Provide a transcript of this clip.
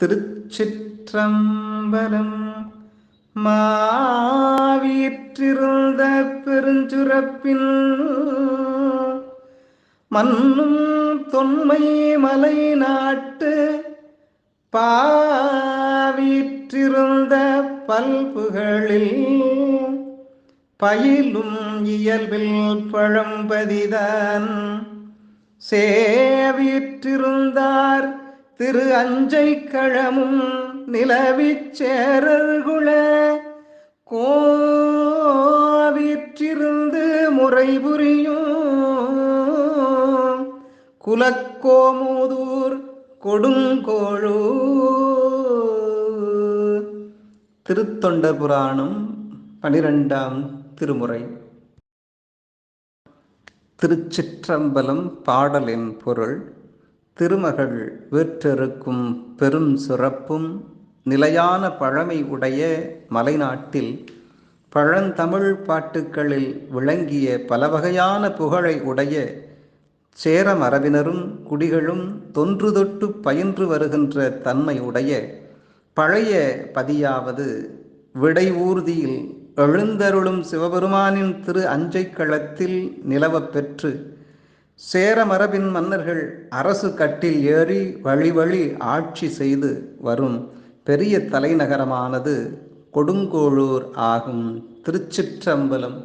திருச்சிற்றம்பலம் மாவீற்றிருந்த பெருஞ்சுரப்பின் மண்ணும் தொன்மை மலை நாட்டு பாவீற்றிருந்த பல்புகளில் பயிலும் இயல்பில் பழம்பதிதான். சேவிற்றிருந்தார் திரு அஞ்சை கழமும் நிலவிச்சேரர்குள கோவிற்றிருந்து முறை புரியும் குலக்கோமுதூர் கொடுங்கோழு. திருத்தொண்ட புராணம் பனிரெண்டாம் திருமுறை. திருச்சிற்றம்பலம் பாடலின் பொருள் திருமகள் வேற்றெருக்கும் பெரும் சிறப்பும் நிலையான பழமை உடைய மலைநாட்டில் பழந்தமிழ் பாட்டுக்களில் விளங்கிய பல வகையான புகழை உடைய சேர மரபினரும் குடிகளும் தொன்று தொட்டு பயின்று வருகின்ற தன்மை உடைய பழைய பதியாவது விடை ஊர்தியில் எழுந்தருளும் சிவபெருமானின் திரு அஞ்சைக்களத்தில் நிலவப் பெற்று சேர மரபின் மன்னர்கள் அரசு கட்டில் ஏறி வழி வழி ஆட்சி செய்து வரும் பெரிய தலைநகரமானது கொடுங்கோளூர் ஆகும். திருச்சிற்றம்பலம்